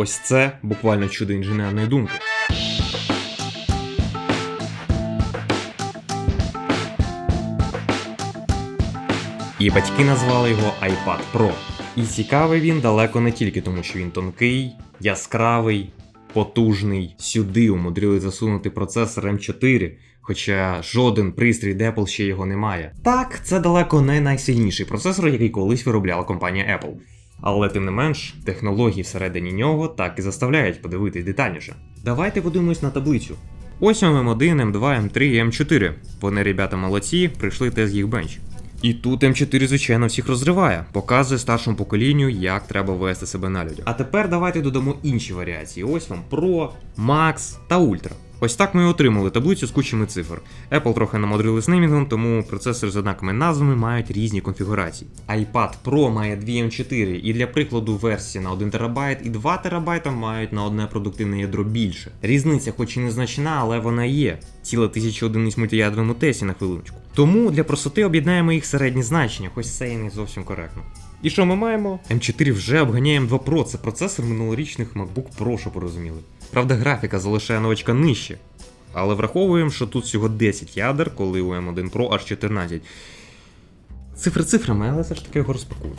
Ось це буквально чудо інженерної думки. І батьки назвали його iPad Pro. І цікавий він далеко не тільки тому, що він тонкий, яскравий, потужний. Сюди умудрили засунути процесор M4, хоча жоден пристрій Apple ще його не має. Так, це далеко не найсильніший процесор, який колись виробляла компанія Apple. Але тим не менш, технології всередині нього так і заставляють подивитись детальніше. Давайте подивимось на таблицю. Ось м 1 М2, М3 і М4. Вони, ребята, молодці, прийшли тест їх бенч. І тут М4, звичайно, всіх розриває, показує старшому поколінню, як треба вести себе на людях. А тепер давайте додамо інші варіації. Ось вам Pro, Max та Ultra. Ось так ми і отримали таблицю з кучами цифр. Apple трохи намудрили з неймінгом, тому процесори з однаковими назвами мають різні конфігурації. iPad Pro має 2 М4, і для прикладу версії на 1 ТБ і 2 ТБ мають на одне продуктивне ядро більше. Різниця, хоч і незначна, але вона є. Ціла тисяча одиниць в мультиядерному тесті на хвилиночку. Тому для простоти об'єднаємо їх середні значення, хоч це і не зовсім коректно. І що ми маємо? М4 вже обганяє М2 Pro, це процесор минулорічних MacBook Pro, щоб ви розуміли. Правда, графіка залишає новачка нижче. Але враховуємо, що тут всього 10 ядер, коли у M1 Pro аж 14. Цифри цифрами, але все ж таки його розпакую.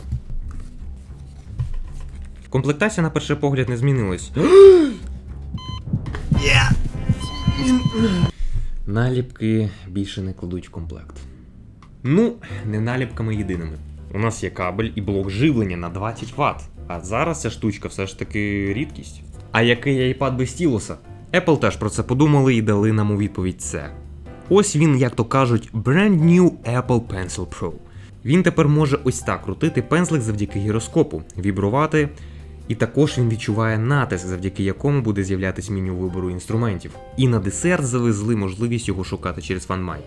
Комплектація на перший погляд не змінилась. Наліпки більше не кладуть в комплект. Ну, не наліпками єдиними. У нас є кабель і блок живлення на 20 Вт. А зараз ця штучка все ж таки рідкість. А який iPad без стілуса? Apple теж про це подумали і дали нам у відповідь це. Ось він, як то кажуть, brand new Apple Pencil Pro. Він тепер може ось так крутити пензлик завдяки гіроскопу, вібрувати, і також він відчуває натиск, завдяки якому буде з'являтися меню вибору інструментів. І на десерт завезли можливість його шукати через FunMy.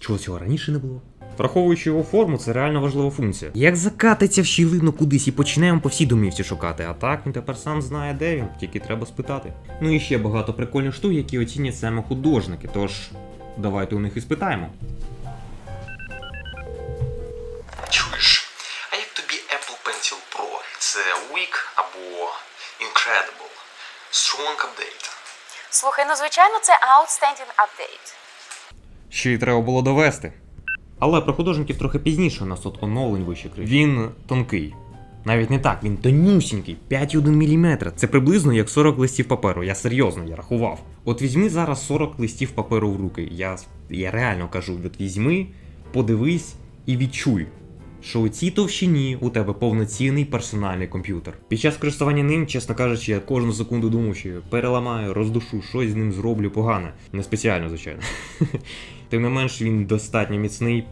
Чого цього раніше не було? Враховуючи його форму, це реально важлива функція. Як закатиться в щілину кудись і почнемо по всій домівці шукати, а так він тепер сам знає, де він, тільки треба спитати. Ну і ще багато прикольних штук, які оцінять саме художники, тож давайте у них і спитаємо. Чуєш, а як тобі Apple Pencil Pro? Це Weak або Incredible? Strong Update? Слухай, ну звичайно, це outstanding update. Ще й треба було довести. Але про художників трохи пізніше у нас тут оновлень вище крив. Він тонкий. Навіть не так, він тонюсінький, 5,1 мм. Це приблизно як 40 листів паперу. Я серйозно, я рахував. От візьми зараз 40 листів паперу в руки. Я, я реально кажу, от візьми, подивись і відчуй, що у цій товщині у тебе повноцінний персональний комп'ютер. Під час користування ним, чесно кажучи, я кожну секунду думав, що переламаю, роздушу, щось з ним зроблю погане. Не спеціально, звичайно. Тим не менш, він достатньо міцний.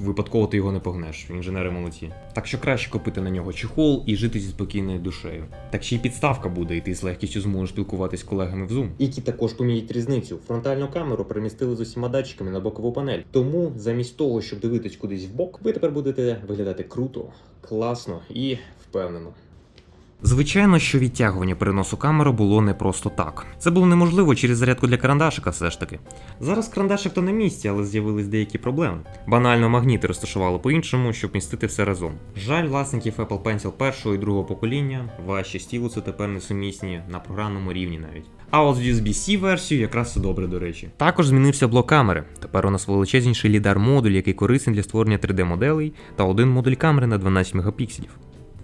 Випадково ти його не погнеш, інженери молодці. Так що краще купити на нього чехол і жити зі спокійною душею. Так ще й підставка буде, і ти з легкістю зможеш спілкуватись з колегами в Zoom. Які також поміють різницю. Фронтальну камеру перемістили з усіма датчиками на бокову панель. Тому замість того, щоб дивитись кудись в бок, ви тепер будете виглядати круто, класно і впевнено. Звичайно, що відтягування переносу камери було не просто так. Це було неможливо через зарядку для карандашика, все ж таки. Зараз карандашик то на місці, але з'явились деякі проблеми. Банально магніти розташували по-іншому, щоб містити все разом. Жаль, власників Apple Pencil першого і другого покоління, ваші стілуси тепер несумісні на програмному рівні навіть. А от з USB-C версією якраз все добре, до речі. Також змінився блок камери. Тепер у нас величезніший лідар модуль, який корисний для створення 3D-моделей, та один модуль камери на 12 мегапікселів.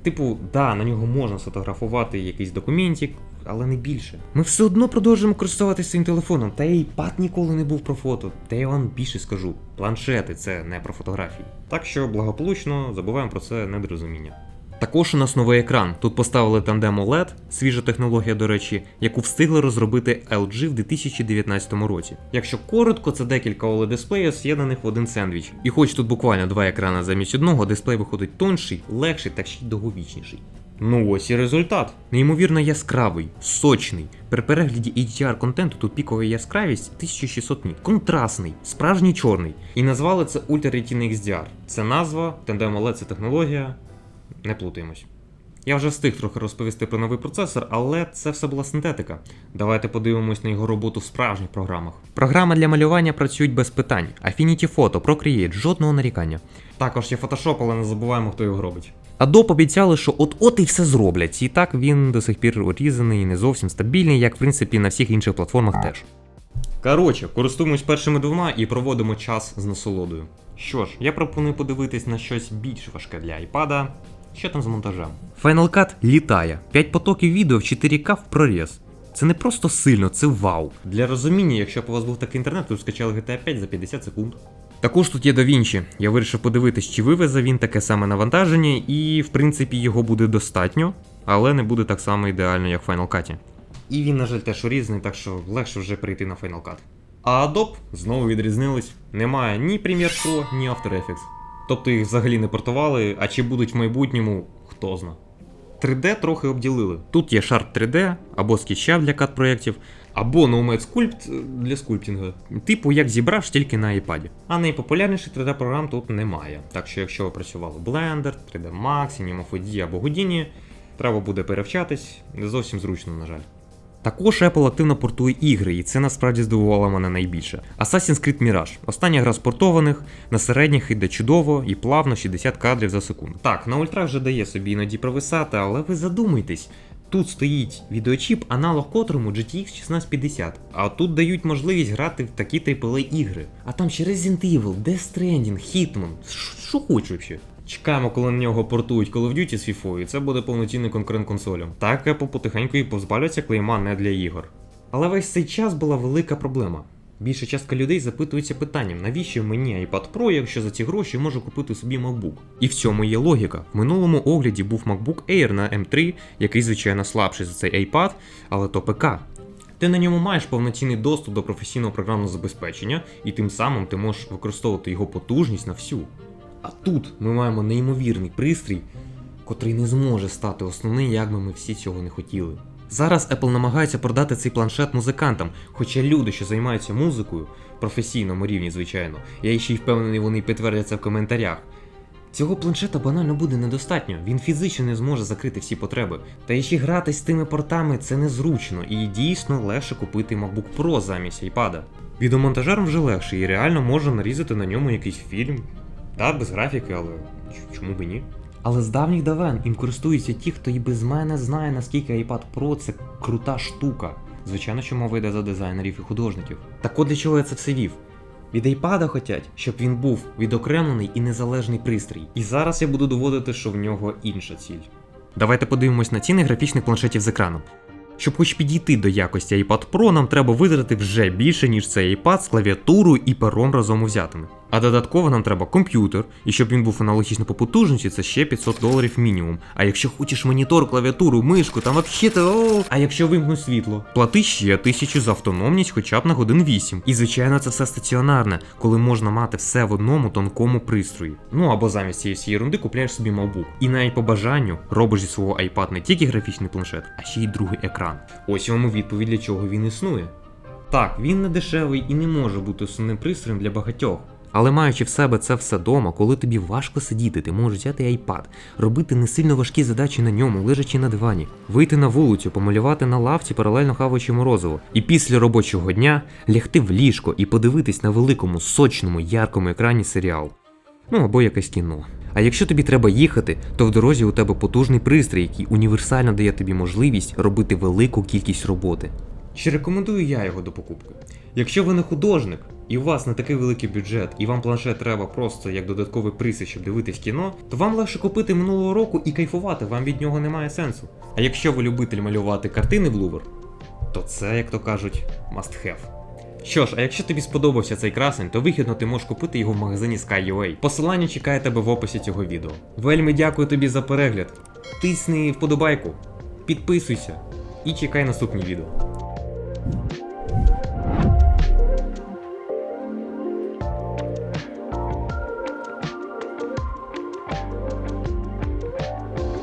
Типу, да, на нього можна сфотографувати якийсь документик, але не більше. Ми все одно продовжуємо користуватися цим телефоном, та й пад ніколи не був про фото. Та я вам більше скажу: планшети це не про фотографії. Так що благополучно забуваємо про це недорозуміння. Також у нас новий екран. Тут поставили тандем OLED, свіжа технологія, до речі, яку встигли розробити LG в 2019 році. Якщо коротко, це декілька oled дисплеїв з'єднаних в один сендвіч. І хоч тут буквально два екрани замість одного, дисплей виходить тонший, легший та ще й довговічніший. Ну ось і результат. Неймовірно яскравий, сочний. При перегляді HDR контенту тут пікова яскравість 1600 ніт. Контрастний, справжній чорний. І назвали це Ultra Retina XDR. Це назва, Tandem OLED це технологія. Не плутаємось. Я вже встиг трохи розповісти про новий процесор, але це все була синтетика. Давайте подивимось на його роботу в справжніх програмах. Програми для малювання працюють без питань. Affinity Photo, Procreate, жодного нарікання. Також є Photoshop, але не забуваємо, хто його робить. Adobe обіцяли, що от-от і все зроблять. І так він до сих пір урізаний і не зовсім стабільний, як в принципі на всіх інших платформах теж. Коротше, користуємось першими двома і проводимо час з насолодою. Що ж, я пропоную подивитись на щось більш важке для iPad. Що там з монтажем? Final Cut літає. 5 потоків відео в 4К в проріз. Це не просто сильно, це вау. Для розуміння, якщо б у вас був такий інтернет, то скачали GTA 5 за 50 секунд. Також тут є DaVinci. Я вирішив подивитись, чи вивезе він таке саме навантаження, і в принципі його буде достатньо, але не буде так само ідеально, як в Final Cut. І він, на жаль, теж урізаний, так що легше вже перейти на Final Cut. А Adobe знову відрізнились. Немає ні Premiere Pro, ні After Effects. Тобто їх взагалі не портували, а чи будуть в майбутньому, хто зна. 3D трохи обділили. Тут є Sharp 3D, або SketchUp для кат проєктів, або Nomad Sculpt для скульптінга. Типу, як зібраш тільки на iPad. А найпопулярніших 3D програм тут немає. Так що, якщо ви працювали Blender, 3D Max, Animophody або Houdini, треба буде перевчатись, не зовсім зручно, на жаль. Також Apple активно портує ігри, і це насправді здивувало мене найбільше. Assassin's Creed Mirage. Остання гра з портованих, на середніх йде чудово і плавно 60 кадрів за секунду. Так, на ультрах вже дає собі іноді провисати, але ви задумайтесь. Тут стоїть відеочіп, аналог котрому GTX 1650, а тут дають можливість грати в такі AAA ігри. А там ще Resident Evil, Death Stranding, Hitman, що хоч вообще. Чекаємо, коли на нього портують Call of Duty з FIFA, і це буде повноцінний конкурент консолям. Так Apple потихеньку і позбавляться клейма не для ігор. Але весь цей час була велика проблема. Більша частка людей запитується питанням, навіщо мені iPad Pro, якщо за ці гроші можу купити собі MacBook? І в цьому є логіка. В минулому огляді був MacBook Air на M3, який, звичайно, слабший за цей iPad, але то ПК. Ти на ньому маєш повноцінний доступ до професійного програмного забезпечення, і тим самим ти можеш використовувати його потужність на всю. А тут ми маємо неймовірний пристрій, котрий не зможе стати основним, як би ми всі цього не хотіли. Зараз Apple намагається продати цей планшет музикантам, хоча люди, що займаються музикою, професійному рівні, звичайно, я ще й впевнений, вони підтвердять це в коментарях. Цього планшета банально буде недостатньо, він фізично не зможе закрити всі потреби. Та ще грати з тими портами це незручно і дійсно легше купити MacBook Pro замість iPad. Відеомонтажером вже легше і реально можна нарізати на ньому якийсь фільм. Так, без графіки, але чому б і ні? Але з давніх давен їм користуються ті, хто і без мене знає, наскільки iPad Pro це крута штука. Звичайно, що мова йде за дизайнерів і художників. Так от для чого я це все вів? Від iPad хотять, щоб він був відокремлений і незалежний пристрій. І зараз я буду доводити, що в нього інша ціль. Давайте подивимось на ціни графічних планшетів з екраном. Щоб хоч підійти до якості iPad Pro, нам треба витратити вже більше, ніж цей iPad з клавіатурою і пером разом узятими. А додатково нам треба комп'ютер, і щоб він був аналогічно по потужності, це ще 500 доларів мінімум. А якщо хочеш монітор, клавіатуру, мишку, там вообще то. А якщо вимкну світло, плати ще тисячу за автономність хоча б на годин 8. І звичайно, це все стаціонарне, коли можна мати все в одному тонкому пристрої. Ну або замість цієї всієї ерунди купляєш собі MacBook. І навіть по бажанню робиш зі свого iPad не тільки графічний планшет, а ще й другий екран. Ось вам відповідь, для чого він існує. Так, він не дешевий і не може бути основним пристроєм для багатьох. Але маючи в себе це все дома, коли тобі важко сидіти, ти можеш взяти iPad, робити не сильно важкі задачі на ньому, лежачи на дивані, вийти на вулицю, помалювати на лавці, паралельно хаваючи морозиво, і після робочого дня лягти в ліжко і подивитись на великому, сочному, яркому екрані серіал. Ну або якесь кіно. А якщо тобі треба їхати, то в дорозі у тебе потужний пристрій, який універсально дає тобі можливість робити велику кількість роботи. Чи рекомендую я його до покупки? Якщо ви не художник, і у вас не такий великий бюджет, і вам планшет треба просто як додатковий пристрій, щоб дивитись кіно, то вам легше купити минулого року і кайфувати, вам від нього немає сенсу. А якщо ви любитель малювати картини в Louvre, то це, як то кажуть, must have. Що ж, а якщо тобі сподобався цей красень, то вигідно ти можеш купити його в магазині Sky.ua. Посилання чекає тебе в описі цього відео. Вельми дякую тобі за перегляд. Тисни вподобайку, підписуйся і чекай наступні відео.